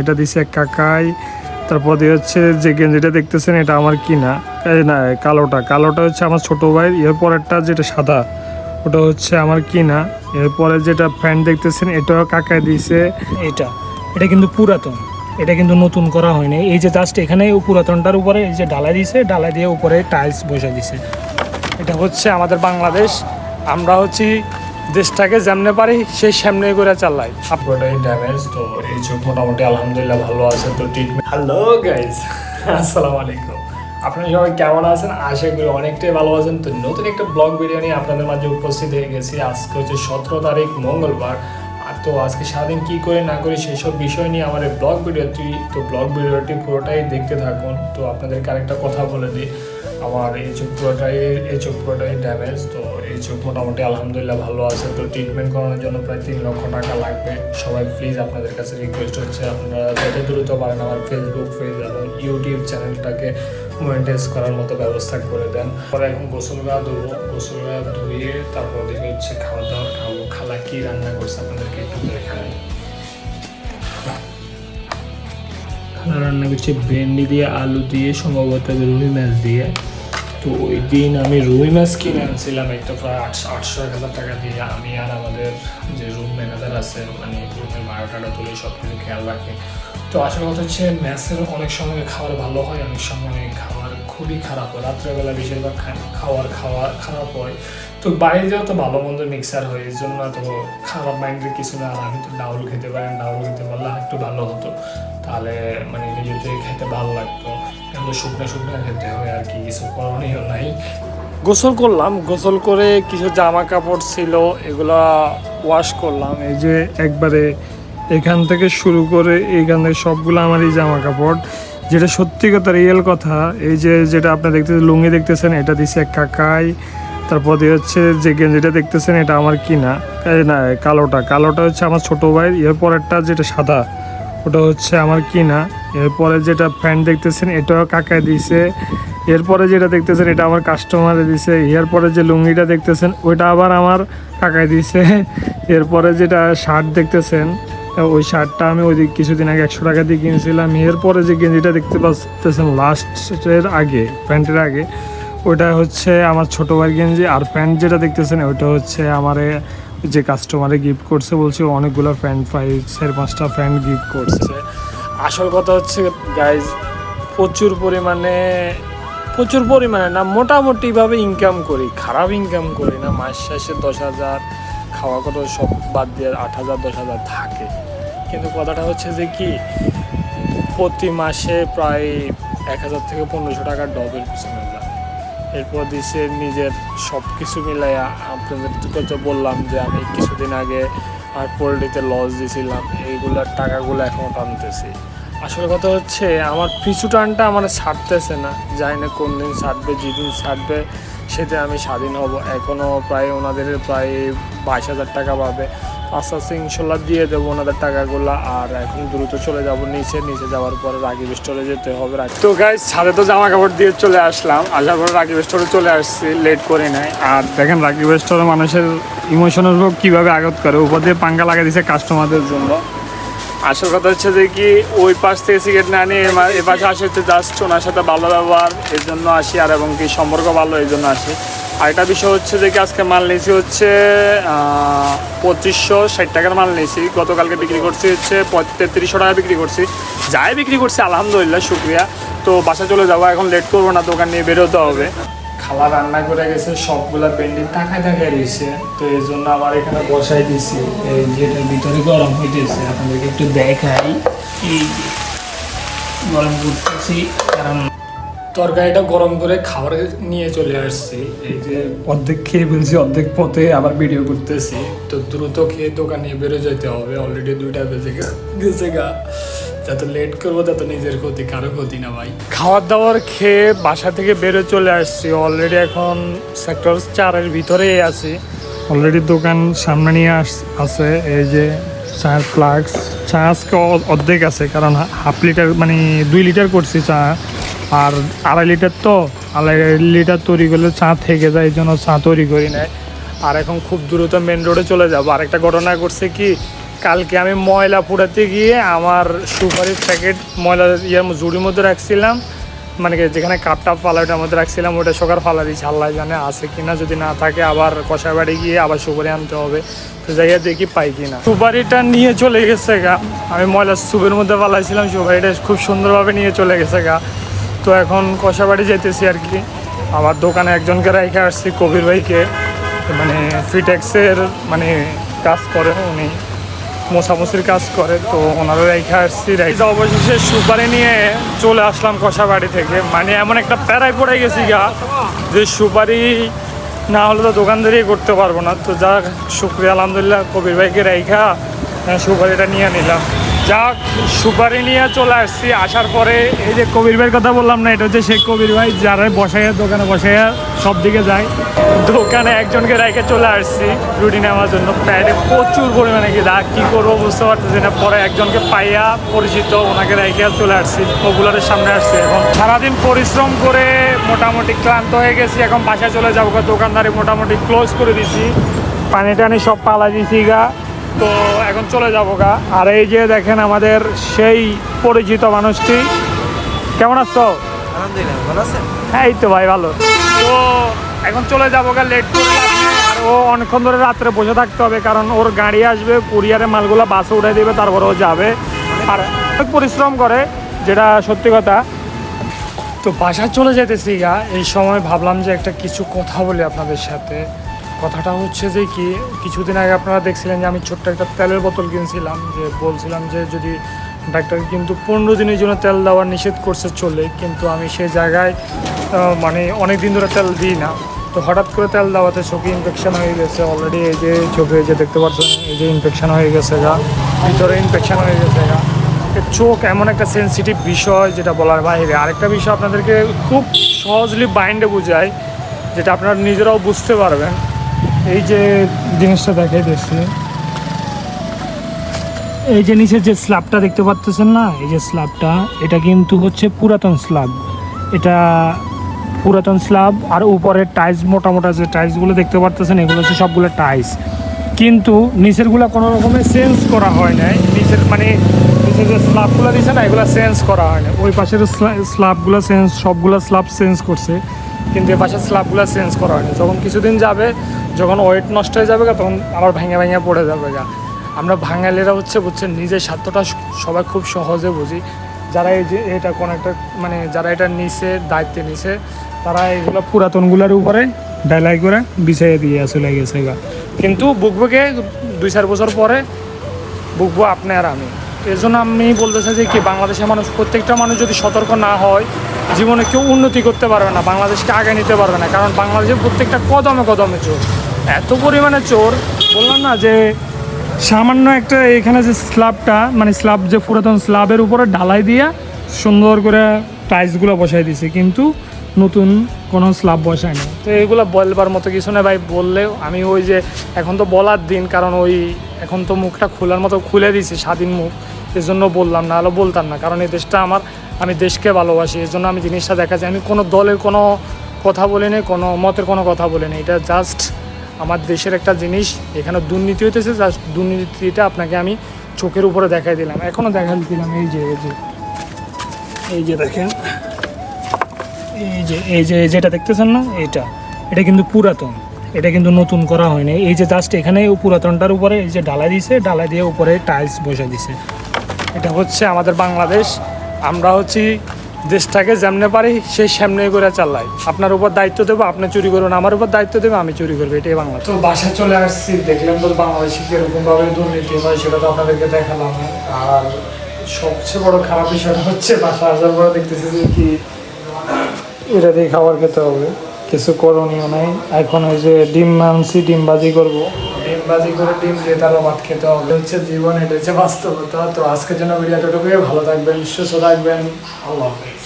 এটা দিছে কাকাই। তারপর দিয়ে হচ্ছে যে গেঞ্জিটা দেখতেছেন, এটা আমার কিনা। না কালোটা। কালোটা হচ্ছে আমার ছোট ভাই এরপরেরটা যেটা সাদা, ওটা হচ্ছে আমার কিনা। এরপরে যেটা প্যান্ট দেখতেছেন, এটাও কাকাই দিছে। এটা এটা কিন্তু পুরাতন। এটা কিন্তু নতুন করা হয়নি। এই যে জাস্ট এখানে পুরাতনটার উপরে এই যে ডালা দিছে ডালা দিয়ে উপরে টাইলস বসে দিছে। এটা হচ্ছে আমাদের বাংলাদেশ। আমরা হচ্ছে দেশটাকে যেমনে পারি, সেই সামনে করে চালাই। পুরোটাই ড্যামেজ তো এই চোখ মোটামুটি আলহামদুলিল্লাহ ভালো আছে তো ট্রিটমেন্ট হ্যালো গাইজ আসসালামু আলাইকুম। আপনারা সবাই কেমন আছেন? আশা করি অনেকটাই ভালো আছেন। তো নতুন একটা ব্লগ ভিডিও নিয়ে আপনাদের মাঝে উপস্থিত হয়ে গেছি। আজকে হচ্ছে সতেরো তারিখ, মঙ্গলবার। আর তো আজকে সারাদিন কী করে না করি সেসব বিষয় নিয়ে আমার এই ব্লগ ভিডিওটি তো ব্লগ ভিডিওটি পুরোটাই দেখতে থাকুন। তো আপনাদেরকে আরেকটা কথা বলে দিই। আমার এই চোখ পুরোটাই এই চোখ পুরোটাই ড্যামেজ তো এই মোটামুটি আলহামদুলিল্লাহ ভালো আছে। তো ট্রিটমেন্ট করানোর জন্য প্রায় তিন লক্ষ টাকা লাগবে। সবাই প্লিজ আপনাদের কাছে রিকোয়েস্ট হচ্ছে, আপনারা যত দ্রুত পারেন আমার ফেসবুক পেজ এবং ইউটিউব চ্যানেলটাকে মনিটাইজ করার মতো ব্যবস্থা করে দেন। পরে এখন গোসল গা ধুবো, গোসল গা ধুয়ে তারপর দেখে হচ্ছে খাওয়া দাওয়া খাব। খালা কি রান্না করছে আপনাদেরকে একটু দেখাই। খালা রান্না করছে ভেন্ডি দিয়ে, আলু দিয়ে, সম্ভবত রুই মাছ দিয়ে। তো ওই দিন আমি রুই মাছ কিনে আনছিলাম একটা প্রায় আটশো আটশো এক হাজার টাকা দিয়ে। আমি আর আমাদের যে রুম ম্যানেজার আছে মানে রুমের বারোটাটা তুলে সব কিছু খেয়াল রাখে। তো আসল কথা হচ্ছে ম্যাচের অনেক সময় খাবার ভালো হয়, অনেক সময় খাবার খুবই খারাপ হয়। রাত্রেবেলা বেশিরভাগ খা- খাবার খাওয়া খারাপ হয়। তো বাইরে যাওয়া তো ভালো মন্দ মিক্সার হয় এই জন্য তো খারাপ মাইন্ডের কিছু না। আর আমি তো ডাউল খেতে পারি ডাউল খেতে পারলে একটু ভালো হতো। তাহলে মানে থেকে খেতে ভালো লাগতো। গোসল করলাম। গোসল করে কিছু জামা কাপড় ছিল, এগুলা ওয়াশ করলাম। এই যে একবারে এখান থেকে শুরু করে এইখান সবগুলো আমার এই জামা কাপড় যেটা সত্যি কথা রিয়েল কথা, এই যে যেটা আপনি দেখতেছেন, লুঙ্গি দেখতেছেন, এটা দিছে এক কাকাই। তারপর দিয়ে হচ্ছে যে গেঞ্জিটা দেখতেছেন, এটা আমার কিনা। না কালোটা। কালোটা হচ্ছে আমার ছোট ভাই এরপরেরটা যেটা সাদা। ওটা হচ্ছে আমার কিনা। এরপরে যেটা প্যান্ট দেখতেছেন, এটাও কাকায় দিছে। এরপরে যেটা দেখতেছেন, এটা আমার কাস্টমারে দিছে। এরপরে যে লুঙ্গিটা দেখতেছেন, ওইটা আবার আমার কাকায় দিছে। এরপরে যেটা শার্ট দেখতেছেন, ওই শার্টটা আমি ওই কিছুদিন আগে একশো টাকা দিয়ে কিনেছিলাম। এরপরে যে গেঞ্জিটা দেখতে পাচ্ছেন লাস্টের আগে, প্যান্টের আগে ওটা হচ্ছে আমার ছোটো ভাইয়ের গেঞ্জি। আর প্যান্ট যেটা দেখতেছেন, ওইটা হচ্ছে আমারে যে কাস্টমারে গিফট করছে বলছে অনেকগুলো প্যান্ট পাই চার, পাঁচটা ফ্যান গিফট করছে। আসল কথা হচ্ছে গাইজ প্রচুর পরিমাণে প্রচুর পরিমাণে না, মোটামুটিভাবে ইনকাম করি। খারাপ ইনকাম করি না, মাস শেষে দশ হাজার, খাওয়া কথা সব বাদ দিয়ে আট হাজার, দশ হাজার থাকে। কিন্তু কথাটা হচ্ছে যে কি, প্রতি মাসে প্রায় এক হাজার থেকে পনেরোশো টাকার ডবের পিছনে। এরপর দিছে নিজের সব কিছু মিলাইয়া আপনাদের তো বললাম যে আমি কিছুদিন আগে আর পোলট্রিতে লস দিয়েছিলাম এইগুলোর টাকাগুলো এখনও টানতেছি। আসল কথা হচ্ছে আমার পিছু টানটা আমার ছাড়তেছে না, জানি না কোন দিন ছাড়বে, যেদিন ছাড়বে সেদিন আমি স্বাধীন হব। এখনও প্রায় ওনাদের প্রায় বাইশ হাজার টাকা পাবে। আস্তে আস্তে ইনশাল্লাহ দিয়ে দেবো ওনাদের টাকাগুলো। আর এখন দ্রুত চলে যাব নিচে। নিচে যাওয়ার পরে রাকিব স্টোরে যেতে হবে। তো গাইজ ছাদে তো জামা কাপড় দিয়ে চলে আসলাম। আসার পরে রাকিব স্টোরে চলে আসছি। লেট করে নাই। আর দেখেন রাকিব স্টোরে মানুষের ইমোশনের উপর কীভাবে আঘাত করে? উপর দিয়ে পাঙ্গা লাগা দিছে কাস্টমারদের জন্য। আসল কথা হচ্ছে যে কি, ওই পাশ থেকে সিগারেট না নিয়ে এ পাশে আসে হচ্ছে জাস্ট ওনার সাথে ভালো ব্যবহার, এর জন্য আসি। আর এবং কি সম্পর্ক ভালো এই জন্য আসি। আরেকটা বিষয় হচ্ছে যে কি আজকে মাল নিয়েছি হচ্ছে পঁচিশশো ষাট টাকার মাল নিয়েছি। গতকালকে বিক্রি করছি হচ্ছে তেত্রিশশো টাকা বিক্রি করছি। যাই বিক্রি করছি, আলহামদুলিল্লাহ, শুক্রিয়া। তো বাসা চলে যাব, এখন লেট করব না, দোকান নিয়ে বেরোতে হবে। খালা রান্না করে গেছে, সবগুলা পেন্ডিং টাকায় টাকায় রয়েছে। তো এই জন্য আমার এখানে বসাই দিছি। এই ভিতরে গরম হইতেছে, আপনাদেরকে একটু দেখাই। এই গরম করতেছি কারণ তরকারিটা গরম করে খাবার নিয়ে চলে আসছি। এই যে অর্ধেক খেয়ে ফেলছি, অর্ধেক পথে আবার ভিডিও করতেছি। তো দ্রুত খেয়ে দোকান বেরো যেতে হবে। অলরেডি দুইটা বেজে গেছে গা। যত লেট করব, তত নিজের ক্ষতি, কারও ক্ষতি না ভাই। খাওয়ার দাওয়ার খেয়ে বাসা থেকে বেরো চলে আসছি। অলরেডি এখন সেক্টর চারের ভিতরেই আছি। অলরেডি দোকান সামনে নিয়ে আস আছে। এই যে চায়ের ফ্লাক্স চা আজকে অর্ধেক আছে, কারণ হাফ লিটার মানে দুই লিটার করছি চা। আর আড়াই লিটার তো, আড়াই লিটার তৈরি করলে চা থেকে যায়, এই জন্য চা তৈরি করি নেয় আর এখন খুব দ্রুত মেন রোডে চলে যাব। আরেকটা ঘটনা করছে কি, কালকে আমি ময়লা পুড়াতে গিয়ে আমার সুপারির প্যাকেট ময়লা ইয়ার জুড়ির মধ্যে রাখছিলাম। মানে কি, যেখানে কাপ টাপ ফালা, ওটার মধ্যে রাখছিলাম, ওটা সকাল ফালা দিয়েছি। আল্লাহ জানে আছে কিনা যদি না থাকে আবার কষা বাড়ি গিয়ে আবার সুপারি আনতে হবে। তো জায়গায় দেখি পাই কিনা সুপারিটা নিয়ে চলে গেছে গা। আমি ময়লা সুপের মধ্যে ফালাইছিলাম, সুপারিটা খুব সুন্দরভাবে নিয়ে চলে গেছে গা। তো এখন কষাবাড়ি যেতেছি আর কি। আমার দোকানে একজনকে রেখে আসছি, কবির ভাইকে। মানে ফিটেক্সের মানে কাজ করে, উনি মোছামুছির কাজ করে, তো ওনারও রেখে আসছি অবশেষে সুপারি নিয়ে চলে আসলাম কষাবাড়ি থেকে। মানে এমন একটা প্যারায় পড়ে গেছি গা, যে সুপারি না হলে তো দোকানদারি করতে পারব না। তো যাক, শুক্রিয়া, আলহামদুলিল্লাহ, কবির ভাইকে রেখা সুপারিটা নিয়ে নিলাম। যাক, সুপারি নিয়ে চলে আসছি। আসার পরে এই যে কবির ভাইয়ের কথা বললাম না, এটা হচ্ছে সেই কবির ভাই যারা বসাইয়া, দোকানে বসাইয়া সব দিকে যায়। দোকানে একজনকে রেখে চলে আসছি, রুটি নেওয়ার জন্য। প্যাডে প্রচুর পরিমাণে কি রাগ কী করব বুঝতে পারতেছি না। পরে একজনকে পাইয়া পরিচিত, ওনাকে রেখে চলে আসছি। পপুলারের সামনে আসছি এখন। সারাদিন পরিশ্রম করে মোটামুটি ক্লান্ত হয়ে গেছি। এখন বাসায় চলে যাব। দোকানদারি মোটামুটি ক্লোজ করে দিছি। পানি টানি সব পালা দিছি গা। তো এখন চলে যাব গা। আর এই যে দেখেন আমাদের সেই পরিচিত মানুষটি। কেমন আছো? আলহামদুলিল্লাহ ভালো আছেন? হ্যাঁ এই তো ভাই ভালো। তো এখন চলে যাব গা লেট করে। আর ও অনেকক্ষণ ধরে রাত্রে বসে থাকতে হবে কারণ ওর গাড়ি আসবে কুরিয়ারে মালগুলো বাসে উঠে দেবে তারপরে ও যাবে। আর অনেক পরিশ্রম করে যেটা সত্যি কথা। তো বাসায় চলে যেতেছি গা। এই সময় ভাবলাম যে একটা কিছু কথা বলি আপনাদের সাথে। কথাটা হচ্ছে যে কি, কিছুদিন আগে আপনারা দেখছিলেন যে আমি ছোট্ট একটা তেলের বোতল কিনছিলাম, যে বলছিলাম যে যদি ডাক্তার কিন্তু পনেরো দিনের জন্য তেল দেওয়ার নিষেধ করছে চলে, কিন্তু আমি সেই জায়গায় মানে অনেক দিন ধরে তেল দিই না। তো হঠাৎ করে তেল দেওয়াতে চোখে ইনফেকশান হয়ে গেছে অলরেডি এই যে চোখে যে দেখতে পাচ্ছেন, এই যে ইনফেকশন হয়ে গেছে গা, ভিতরে ইনফেকশান হয়ে গেছে গা। চোখ এমন একটা সেন্সিটিভ বিষয় যেটা বলার বাইরে। আরেকটা বিষয় আপনাদেরকে খুব সহজলি বাইন্ডে বোঝায় যেটা আপনারা নিজেরাও বুঝতে পারবেন। এই যে জিনিসটা দেখাই দিচ্ছি এই যে নিচের যে স্ল্যাবটা দেখতে পাচ্ছেন না, এই যে স্ল্যাবটা এটা কিন্তু হচ্ছে পুরাতন স্ল্যাব এটা পুরাতন স্ল্যাব আর উপরে টাইলস মোটা মোটা যে টাইলসগুলো দেখতে পাচ্ছেন এগুলো হচ্ছে সবগুলো টাইলস কিন্তু নিচেরগুলো কোনো রকমের চেঞ্জ করা হয় নাই। নিচের মানে নিচের যে স্ল্যাবগুলো দিচ্ছে না, এগুলো চেঞ্জ করা হয় না ওই পাশের স্ল্যাবগুলো চেঞ্জ সবগুলো স্ল্যাব চেঞ্জ করছে। কিন্তু এ পাশের স্ল্যাবগুলো চেঞ্জ করা হয়নি। যখন কিছুদিন যাবে, যখন ওয়েট নষ্ট হয়ে যাবে তখন আবার ভেঙে ভেঙে পড়ে যাবে গা। আমরা বাঙালিরা হচ্ছে বুঝছেন নিজের স্বার্থটা সবাই খুব সহজে বুঝি। যারা এই যে এটা কোনো একটা মানে যারা এটা নিছে, দায়িত্বে নিছে, তারা এগুলো পুরাতনগুলোর উপরে ডালাই করে বিছাইয়ে দিয়ে চলে গেছে গা। কিন্তু বুকবুকে দুই চার বছর পরে বুকবো আপনি আর আমি। এর জন্য আমি বলতে চাই যে কি, বাংলাদেশের মানুষ, প্রত্যেকটা মানুষ যদি সতর্ক না হয় জীবনে কেউ উন্নতি করতে পারবে না, বাংলাদেশকে আগে নিতে পারবে না, কারণ বাংলাদেশের প্রত্যেকটা কদমে কদমে চোর। এত পরিমাণে চোর, বললাম না যে সামান্য একটা এখানে যে স্ল্যাবটা মানে স্ল্যাব যে পুরাতন স্ল্যাবের উপরে ঢালাই দিয়ে সুন্দর করে টাইলসগুলো বসাই দিছে, কিন্তু নতুন কোনো স্ল্যাব বসায় না তো এগুলো বলবার মতো কিছু না ভাই, বললেও আমি ওই যে এখন তো বলার দিন, কারণ ওই এখন তো মুখটা খোলার মতো খুলে দিয়েছি স্বাধীন মুখ এর জন্য বললাম না হলে বলতাম না, কারণ এই দেশটা আমার আমি দেশকে ভালোবাসি এর জন্য আমি জিনিসটা দেখা যায়। আমি কোনো দলের কোনো কথা বলিনি, কোনো মতের কোনো কথা বলি নি এটা জাস্ট আমার দেশের একটা জিনিস। এখানে দুর্নীতি হইতেছে জাস্ট দুর্নীতিটা আপনাকে আমি চোখের উপরে দেখাই দিলাম। এখনও দেখাই দিলাম, এই যে এই যে। এই যে দেখেন, এই যে এই যে যেটা দেখতেছেন না এটা এটা কিন্তু পুরাতন। এটা কিন্তু নতুন করা হয়নি। এই যে জাস্ট এখানে পুরাতনটার উপরে এই যে ডালাই দিছে ডালাই দিয়ে উপরে টাইলস বসে দিছে। এটা হচ্ছে আমাদের বাংলাদেশ। আমরা হচ্ছি দেশটাকে যেমনে পারি সেই সামনে করে চালাই আপনার উপর দায়িত্ব দেবো, আপনি চুরি করবেন আমার উপর দায়িত্ব দেবে, আমি চুরি করব, এটাই বাংলা। তো বাসায় চলে আসছি, দেখলাম তো বাংলাদেশে কিরকমভাবে দুর্নীতি হয়, সেটা তো আপনাদেরকে দেখালাম। আর সবচেয়ে বড় খারাপ বিষয়টা হচ্ছে বাসা আসার পরে দেখতেছি যে কি, এটা দিয়ে খাবার খেতে হবে। কিছু করণীয় নাই। এখন ওই যে ডিম মানছি ডিম বাজি করব। ডিম বাজি করে ডিম দিয়ে তারা ভাত খেতে হবে। হচ্ছে জীবন এটা হচ্ছে বাস্তবতা। তো আজকের জন্য ভিডিও এতটুকুই ভালো থাকবেন, সুস্থ থাকবেন। আল্লাহ হাফেজ।